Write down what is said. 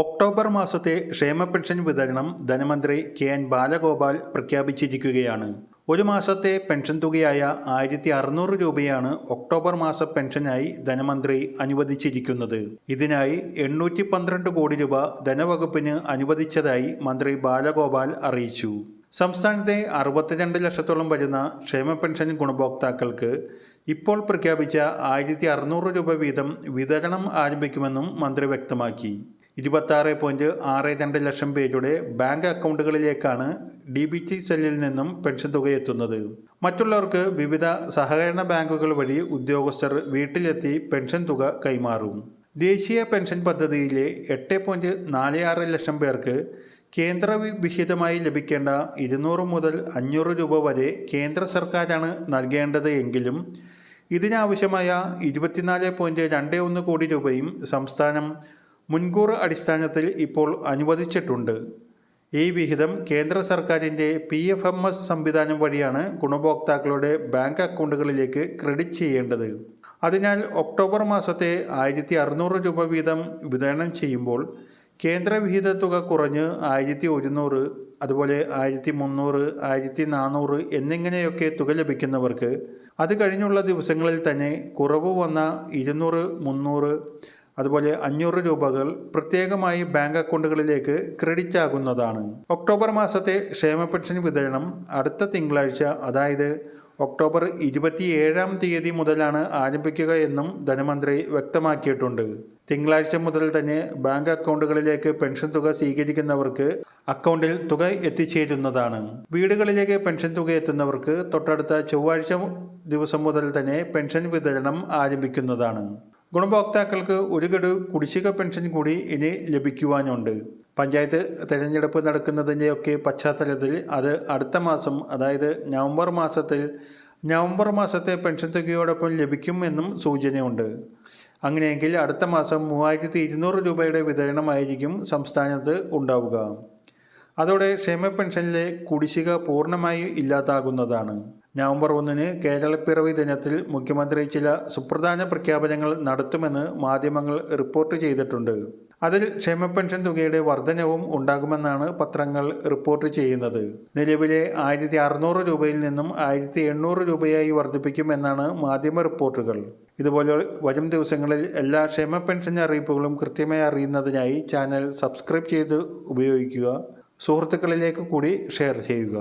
October മാസത്തെ ക്ഷേമ pension വിതരണം ധനമന്ത്രി കെ എൻ ബാലഗോപാൽ പ്രഖ്യാപിച്ചിരിക്കുകയാണ്. ഒരു മാസത്തെ പെൻഷൻ തുകയായ ആയിരത്തി അറുന്നൂറ് രൂപയാണ് ഒക്ടോബർ മാസ പെൻഷനായി ധനമന്ത്രി അനുവദിച്ചിരിക്കുന്നത്. ഇതിനായി എണ്ണൂറ്റി പന്ത്രണ്ട് കോടി രൂപ ധനവകുപ്പിന് അനുവദിച്ചതായി മന്ത്രി ബാലഗോപാൽ അറിയിച്ചു. സംസ്ഥാനത്തെ അറുപത്തിരണ്ട് ലക്ഷത്തോളം വരുന്ന ക്ഷേമ പെൻഷൻ ഗുണഭോക്താക്കൾക്ക് ഇപ്പോൾ പ്രഖ്യാപിച്ച ആയിരത്തി അറുന്നൂറ് രൂപ വീതം വിതരണം ആരംഭിക്കുമെന്നും മന്ത്രി വ്യക്തമാക്കി. ഇരുപത്താറ് പോയിന്റ് ആറ് രണ്ട് ലക്ഷം പേരുടെ ബാങ്ക് അക്കൗണ്ടുകളിലേക്കാണ് ഡി ബി ടി സെല്ലിൽ നിന്നും പെൻഷൻ തുക എത്തുന്നത്. മറ്റുള്ളവർക്ക് വിവിധ സഹകരണ ബാങ്കുകൾ വഴി ഉദ്യോഗസ്ഥർ വീട്ടിലെത്തി പെൻഷൻ തുക കൈമാറും. ദേശീയ പെൻഷൻ പദ്ധതിയിലെ എട്ട് പോയിന്റ് നാല് ആറ് ലക്ഷം പേർക്ക് കേന്ദ്ര വിഹിതമായി ലഭിക്കേണ്ട ഇരുന്നൂറ് മുതൽ അഞ്ഞൂറ് രൂപ വരെ കേന്ദ്ര സർക്കാരാണ് നൽകേണ്ടത് എങ്കിലും ഇതിനാവശ്യമായ ഇരുപത്തിനാല് പോയിന്റ് രണ്ട് ഒന്ന് കോടി രൂപയും സംസ്ഥാനം മുൻകൂർ അടിസ്ഥാനത്തിൽ ഇപ്പോൾ അനുവദിച്ചിട്ടുണ്ട്. ഈ വിഹിതം കേന്ദ്ര സർക്കാരിന്റെ പി എഫ് എം എസ് സംവിധാനം വഴിയാണ് ഗുണഭോക്താക്കളുടെ ബാങ്ക് അക്കൗണ്ടുകളിലേക്ക് ക്രെഡിറ്റ് ചെയ്യേണ്ടത്. അതിനാൽ ഒക്ടോബർ മാസത്തെ ആയിരത്തി അറുന്നൂറ് രൂപ വീതം വിതരണം ചെയ്യുമ്പോൾ കേന്ദ്ര വിഹിത തുക കുറഞ്ഞ് ആയിരത്തി ഒരുന്നൂറ് അതുപോലെ ആയിരത്തി മുന്നൂറ് ആയിരത്തി നാനൂറ് എന്നിങ്ങനെയൊക്കെ തുക ലഭിക്കുന്നവർക്ക് അത് കഴിഞ്ഞുള്ള ദിവസങ്ങളിൽ തന്നെ കുറവ് വന്ന ഇരുന്നൂറ് മുന്നൂറ് അതുപോലെ അഞ്ഞൂറ് രൂപകൾ പ്രത്യേകമായി ബാങ്ക് അക്കൗണ്ടുകളിലേക്ക് ക്രെഡിറ്റ് ആകുന്നതാണ്. ഒക്ടോബർ മാസത്തെ ക്ഷേമ പെൻഷൻ വിതരണം അടുത്ത തിങ്കളാഴ്ച അതായത് ഒക്ടോബർ ഇരുപത്തിയേഴാം തീയതി മുതലാണ് ആരംഭിക്കുക എന്നും ധനമന്ത്രി വ്യക്തമാക്കിയിട്ടുണ്ട്. തിങ്കളാഴ്ച മുതൽ തന്നെ ബാങ്ക് അക്കൗണ്ടുകളിലേക്ക് പെൻഷൻ തുക സ്വീകരിക്കുന്നവർക്ക് അക്കൗണ്ടിൽ തുക എത്തിച്ചേരുന്നതാണ്. വീടുകളിലേക്ക് പെൻഷൻ തുക എത്തുന്നവർക്ക് തൊട്ടടുത്ത ചൊവ്വാഴ്ച ദിവസം മുതൽ തന്നെ പെൻഷൻ വിതരണം ആരംഭിക്കുന്നതാണ്. ഗുണഭോക്താക്കൾക്ക് ഒരു ഗഡു കുടിശ്ശിക പെൻഷൻ കൂടി ഇനി ലഭിക്കുവാനുണ്ട്. പഞ്ചായത്ത് തെരഞ്ഞെടുപ്പ് നടക്കുന്നതിന്റെയൊക്കെ പശ്ചാത്തലത്തിൽ അത് അടുത്ത മാസം അതായത് നവംബർ മാസത്തിൽ നവംബർ മാസത്തെ പെൻഷൻ തുകയോടൊപ്പം ലഭിക്കുമെന്നും സൂചനയുണ്ട്. അങ്ങനെയെങ്കിൽ അടുത്ത മാസം മൂവായിരത്തി ഇരുന്നൂറ് രൂപയുടെ വിതരണമായിരിക്കും സംസ്ഥാനത്ത് ഉണ്ടാവുക. അതോടെ ക്ഷേമ പെൻഷനിലെ കുടിശ്ശിക പൂർണമായി ഇല്ലാതാകുന്നതാണ്. നവംബർ ഒന്നിന് കേരളപ്പിറവി ദിനത്തിൽ മുഖ്യമന്ത്രി ചില സുപ്രധാന പ്രഖ്യാപനങ്ങൾ നടത്തുമെന്ന് മാധ്യമങ്ങൾ റിപ്പോർട്ട് ചെയ്തിട്ടുണ്ട്. അതിൽ ക്ഷേമ പെൻഷൻ തുകയുടെ വർധനവും ഉണ്ടാകുമെന്നാണ് പത്രങ്ങൾ റിപ്പോർട്ട് ചെയ്യുന്നത്. നിലവിലെ ആയിരത്തി അറുന്നൂറ് രൂപയിൽ നിന്നും ആയിരത്തി എണ്ണൂറ് രൂപയായി വർദ്ധിപ്പിക്കുമെന്നാണ് മാധ്യമ റിപ്പോർട്ടുകൾ. ഇതുപോലെ വരും ദിവസങ്ങളിൽ എല്ലാ ക്ഷേമ പെൻഷൻ അറിയിപ്പുകളും കൃത്യമായി അറിയുന്നതിനായി ചാനൽ സബ്സ്ക്രൈബ് ചെയ്ത് ഉപയോഗിക്കുക. സുഹൃത്തുക്കളിലേക്ക് കൂടി ഷെയർ ചെയ്യുക.